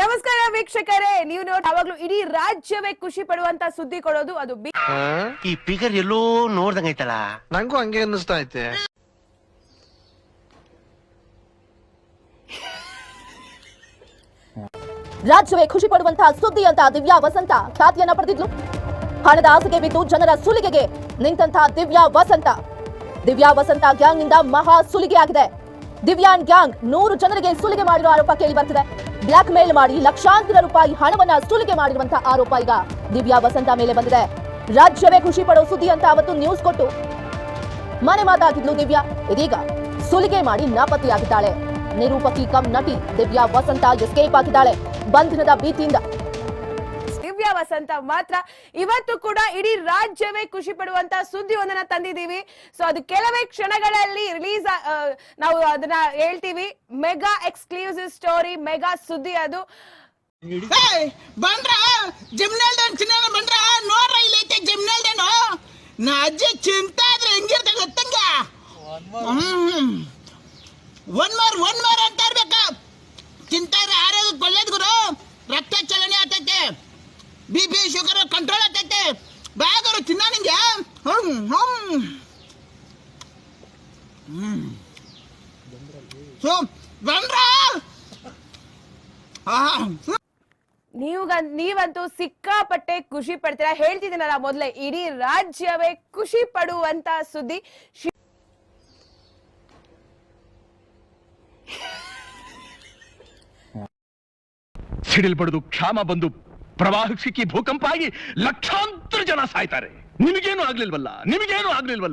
ನಮಸ್ಕಾರ ವೀಕ್ಷಕರೇ. ನೀವು ನೋಡಿ ಯಾವಾಗ್ಲೂ ಇಡೀ ರಾಜ್ಯವೇ ಖುಷಿ ಪಡುವಂತ ಸುದ್ದಿ ಕೊಡೋದು ಅದು ಬಿ ಈ ಫಿಗರ್ ಎಲ್ಲೋ ನೋಡ್ದಂಗೈತಲ್ಲ ನಂಗೂ ಹಂಗೆ ಅನ್ನಿಸ್ತಾ ಐತೆ. ರಾಜ್ಯವೇ ಖುಷಿ ಪಡುವಂತಹ ಸುದ್ದಿ ಅಂತ ದಿವ್ಯಾ ವಸಂತ ಖ್ಯಾತಿಯನ್ನ ಪಡೆದಿದ್ಲು. ಹಣದ ಆಸೆಗೆ ಬಿದ್ದು ಜನರ ಸುಲಿಗೆಗೆ ನಿಂತಹ ದಿವ್ಯಾ ವಸಂತ. ದಿವ್ಯಾ ವಸಂತ ಗ್ಯಾಂಗ್ನಿಂದ ಮಹಾ ಸುಲಿಗೆ ಆಗಿದೆ. ದಿವ್ಯಾನ್ ಗ್ಯಾಂಗ್ ನೂರು ಜನರಿಗೆ ಸುಲಿಗೆ ಮಾಡಿರೋ ಆರೋಪ ಕೇಳಿ ಬರ್ತಿದೆ. ಬ್ಲಾಕ್ ಮೇಲ್ ಮಾಡಿ ಲಕ್ಷಾಂತರ ರೂಪಾಯಿ ಹಣವನ್ನ ಸುಲಿಗೆ ಮಾಡಿರುವಂತಹ ಆರೋಪ ಈಗ ದಿವ್ಯಾ ವಸಂತ ಮೇಲೆ ಬಂದಿದೆ. ರಾಜ್ಯವೇ ಖುಷಿ ಪಡೋ ಸುದ್ದಿ ಅಂತ ಅವತ್ತು ನ್ಯೂಸ್ ಕೊಟ್ಟು ಮನೆ ಮಾತಾಗಿದ್ಲು ದಿವ್ಯಾ. ಇದೀಗ ಸುಲಿಗೆ ಮಾಡಿ ನಾಪತ್ತೆಯಾಗಿದ್ದಾಳೆ. ನಿರೂಪಕಿ ಕಮ್ ನಟಿ ದಿವ್ಯಾ ವಸಂತ ಎಸ್ಕೇಪ್ ಆಗಿದ್ದಾಳೆ ಬಂಧನದ ಭೀತಿಯಿಂದ ದಿವ್ಯಾ ವಸಂತ ಮಾತ್ರ. ಇವತ್ತು ಕೂಡ ಇಡೀ ರಾಜ್ಯವೇ ಖುಷಿ ಪಡುವಂತ ಸುದ್ದಿ ಒಂದನ್ನ ತಂದಿದೀವಿ ಸೊ ಅದು ಕೆಲವೇ ಕ್ಷಣಗಳಲ್ಲಿ ರಿಲೀಸ್ ನಾವು ಅದನ್ನ ಹೇಳ್ತೀವಿ. ಮೆಗಾ ಎಕ್ಸ್ಕ್ಲೂಸಿವ್ ಸ್ಟೋರಿ ಮೆಗಾ ಸುದ್ದಿ ಅದು. ಬಂದ್ರ? ಬಂದ್ರ? ನಾ ಇದ್ರೆ ಹೆಂಗಿರ್ತ ಗೊತ್ತಂಗ? ಒನ್ ಮೋರ್ ಒನ್ ಮೋರ್ ಅಂತ ಬಿ ಪಿ ಶುಗರ್ ಕಂಟ್ರೋಲ್ ಆಗ್ತೈತೆ. ಬ್ಯಾಗರು ತಿನ್ನ ನಿಂಗೆ. ಹ್ಮ್ ಹ್ಮ್. ಹ್ಮ್. ಸೊ ಬಂದ್ರ? ಆ ನೀವು ನೀವಂತೂ ಸಿಕ್ಕಾಪಟ್ಟೆ ಖುಷಿ ಪಡ್ತೀರಾ? ಹೇಳ್ತಿದ್ದೀನಲ್ಲ ಮೊದಲೇ ಇಡೀ ರಾಜ್ಯವೇ ಖುಷಿ ಪಡುವಂತ ಸುದ್ದಿ. ಸಿಡಿಲ್ ಬಡಿದು ಕ್ಷಾಮ ಬಂದು ಪ್ರವಾಹ ಸಿಕ್ಕಿ ಭೂಕಂಪ ಆಗಿ ಲಕ್ಷಾಂತರ ಜನ ಸಾಯ್ತಾರೆ. ನಿಮಗೇನು ಆಗ್ಲಿಲ್ವಲ್ಲ? ನಿಮಗೇನು ಆಗ್ಲಿಲ್ವಲ್ಲ?